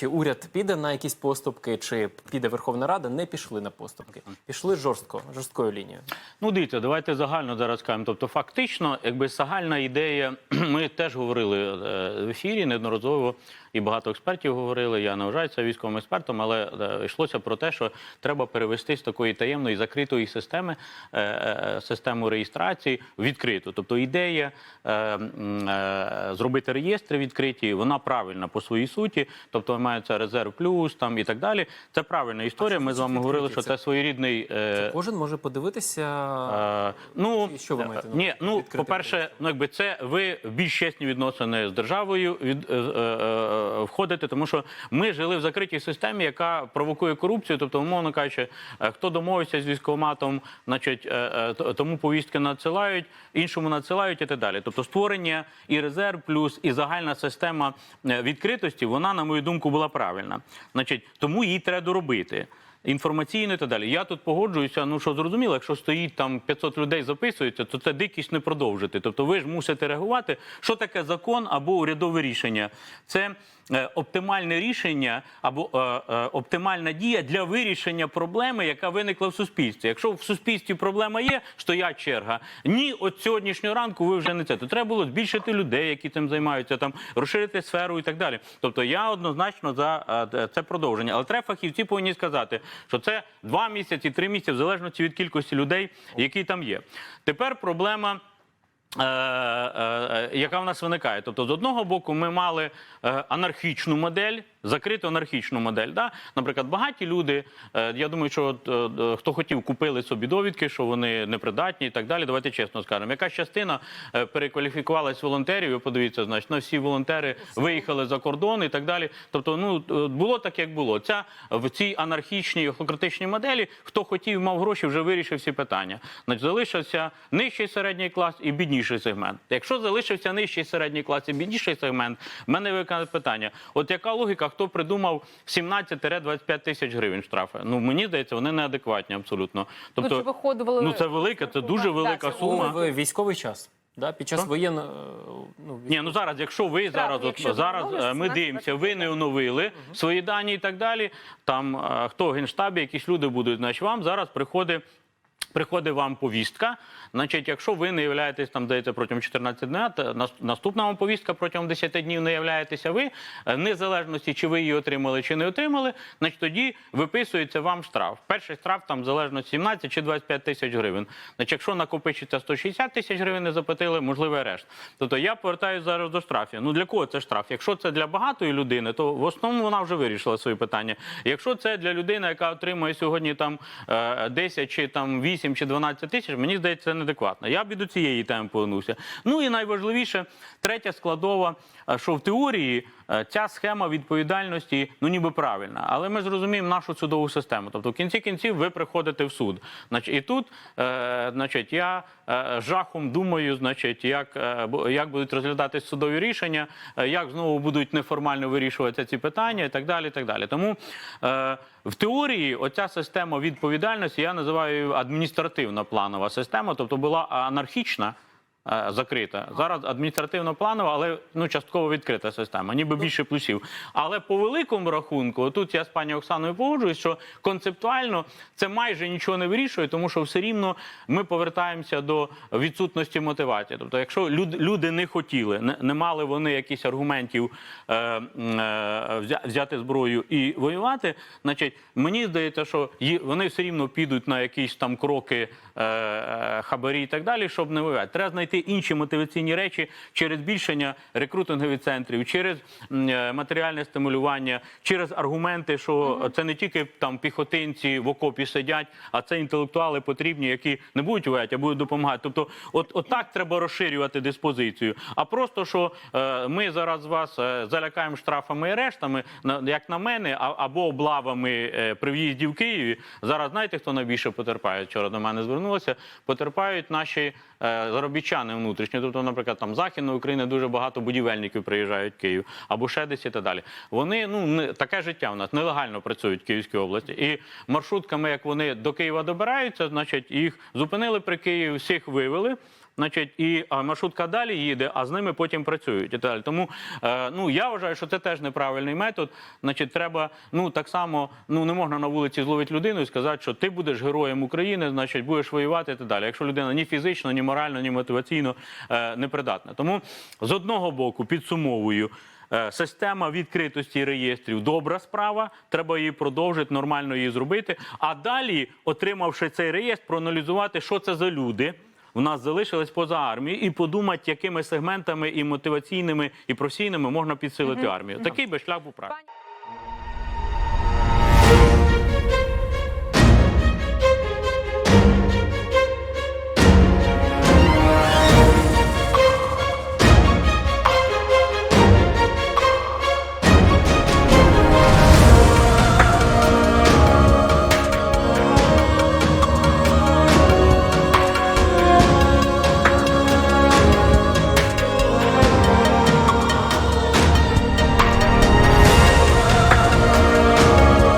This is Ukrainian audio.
чи уряд піде на якісь поступки, чи піде Верховна Рада, не пішли на поступки. Пішли жорстко, жорсткою лінією. Ну, дивіться, давайте загально зараз кажемо. Тобто, фактично, якби загальна ідея, ми теж говорили е, в ефірі неодноразово, і багато експертів говорили. Я не вважаюся військовим експертом, але е, йшлося про те, що треба перевести з такої таємної закритої системи е, систему реєстрації в відкриту. Тобто ідея зробити реєстри відкриті, вона правильна по своїй суті. Тобто мається резерв плюс там і так далі. Це правильна історія. Ми з вами говорили, що це своєрідний. е, Кожен може подивитися. Е, ну, що ви маєте Ні, ну, по-перше, ну, якби це ви в більш чесні відносини з державою від, е, входите, тому що ми жили в закритій системі, яка провокує корупцію. Тобто, умовно кажучи, хто домовився з військкоматом, значить, тому повістки надсилають, іншому надсилають і так далі. Тобто створення і резерв плюс, і загальна система відкритості, вона, на мою думку, була правильна. Значить, тому її треба доробити. Інформаційно і так далі. Я тут погоджуюся. Ну що зрозуміло, якщо стоїть там 500 людей записується, то це дикість не продовжити. Тобто, ви ж мусите реагувати. Що таке закон або урядове рішення? Це е, оптимальне рішення або е, е, оптимальна дія для вирішення проблеми, яка виникла в суспільстві. Якщо в суспільстві проблема є, стоять черга. Ні, от сьогоднішнього ранку ви вже не це. То треба було збільшити людей, які цим займаються, там розширити сферу і так далі. Тобто я однозначно за е, це продовження. Але треба фахівці повинні сказати, що це два місяці, три місяці, в залежності від кількості людей, які там є. Тепер проблема. Е, е, яка в нас виникає. Тобто, з одного боку, ми мали е, анархічну модель, закриту анархічну модель. Да? Наприклад, багаті люди, е, я думаю, що от, е, е, хто хотів, купили собі довідки, що вони непридатні і так далі. Давайте чесно скажемо. Якась частина е, перекваліфікувалась волонтерів, ви подивіться, значить, на всі волонтери виїхали за кордон і так далі. Тобто, ну е, було так, як було. Ця в цій анархічній охлократичній моделі, хто хотів, мав гроші, вже вирішив всі питання. Значить, залишився нижчий середній клас і бідніший сегмент. Якщо залишився нижчий середній клас і бідніший сегмент, в мене виникає питання: от яка логіка, хто придумав 17-25 тисяч гривень штрафи? Ну мені здається, вони неадекватні абсолютно. Ну, чи виходили ну це велике, це дуже велика це сума. в військовий час. Да? Під час воєнного ну, Ні, ну зараз, якщо ви Штраф, зараз, якщо от, зараз е, ми 17 дивимося, ви не оновили свої дані і так далі. Там е, хто в генштабі, якісь люди будуть, значить вам зараз приходить. Приходить вам повістка. Значить, якщо ви не являєтесь там, здається, протягом 14 днів, наступна вам повістка протягом 10 днів не являєтеся ви, е, незалежності, чи ви її отримали, чи не отримали, значить тоді виписується вам штраф. Перший штраф там залежно 17 чи 25 тисяч гривень. Значить, якщо накопичиться 160 тисяч гривень, не заплатили, можливий арешт. Тобто я повертаюся зараз до штрафів. Ну для кого це штраф? Якщо це для багатої людини, то в основному вона вже вирішила свої питання. Якщо це для людини, яка отримує сьогодні там е, 10 чи там 8 чи 12 тисяч, мені здається, це неадекватно. Я б і до цієї теми повернувся. Ну і найважливіше, третя складова, е, що в теорії е, ця схема відповідальності ну ніби правильна, але ми зрозуміємо нашу судову систему. Тобто, в кінці кінців ви приходите в суд. І тут, е, значить, я жахом думаю, значить, як, е, як будуть розглядатись судові рішення, е, як знову будуть неформально вирішуватися ці питання, і так далі. І так далі. Тому е, в теорії оця система відповідальності я називаю адміністративна планова система, тобто була анархічна. Е, Закрита зараз адміністративно планова, але ну частково відкрита система, ніби більше плюсів. Але по великому рахунку, тут я з пані Оксаною погоджуюсь, що концептуально це майже нічого не вирішує, тому що все рівно ми повертаємося до відсутності мотивації. Тобто, якщо люди не хотіли, не, мали вони якихось аргументів е, е, взяти зброю і воювати, значить мені здається, що вони все рівно підуть на якісь там кроки е, е, хабарі і так далі, щоб не воювати. Треба знайти інші мотиваційні речі через збільшення рекрутингових центрів, через е, матеріальне стимулювання, через аргументи, що це не тільки там піхотинці в окопі сидять, а це інтелектуали потрібні, які не будуть воювати, а будуть допомагати. Тобто, от, от так треба розширювати диспозицію. А просто що е, ми зараз вас е, залякаємо штрафами і арештами, на- як на мене, а, або облавами е, при в'їзді в Києві. Зараз знаєте, хто найбільше потерпає? Вчора до мене звернулося. Потерпають наші заробітчани внутрішні. Тобто, наприклад, там Західна України дуже багато будівельників приїжджають в Київ або ще десь і так далі. Вони ну не таке життя в нас нелегально працюють в Київській області. І маршрутками, як вони до Києва добираються, значить їх зупинили при Києві, всіх вивели. Значить, і маршрутка далі їде, а з ними потім працюють і далі. Тому е, ну я вважаю, що це теж неправильний метод. Значить, треба ну так само, ну не можна на вулиці зловити людину і сказати, що ти будеш героєм України, значить будеш воювати і так далі. Якщо людина ні фізично, ні морально, ні мотиваційно е, не придатна. Тому з одного боку підсумовую. Е, Система відкритості реєстрів добра справа. Треба її продовжити, нормально її зробити. А далі, отримавши цей реєстр, проаналізувати, що це за люди. В нас залишились поза армією, і подумати, якими сегментами і мотиваційними і професійними можна підсилити армію. Такий би шлях був правильний.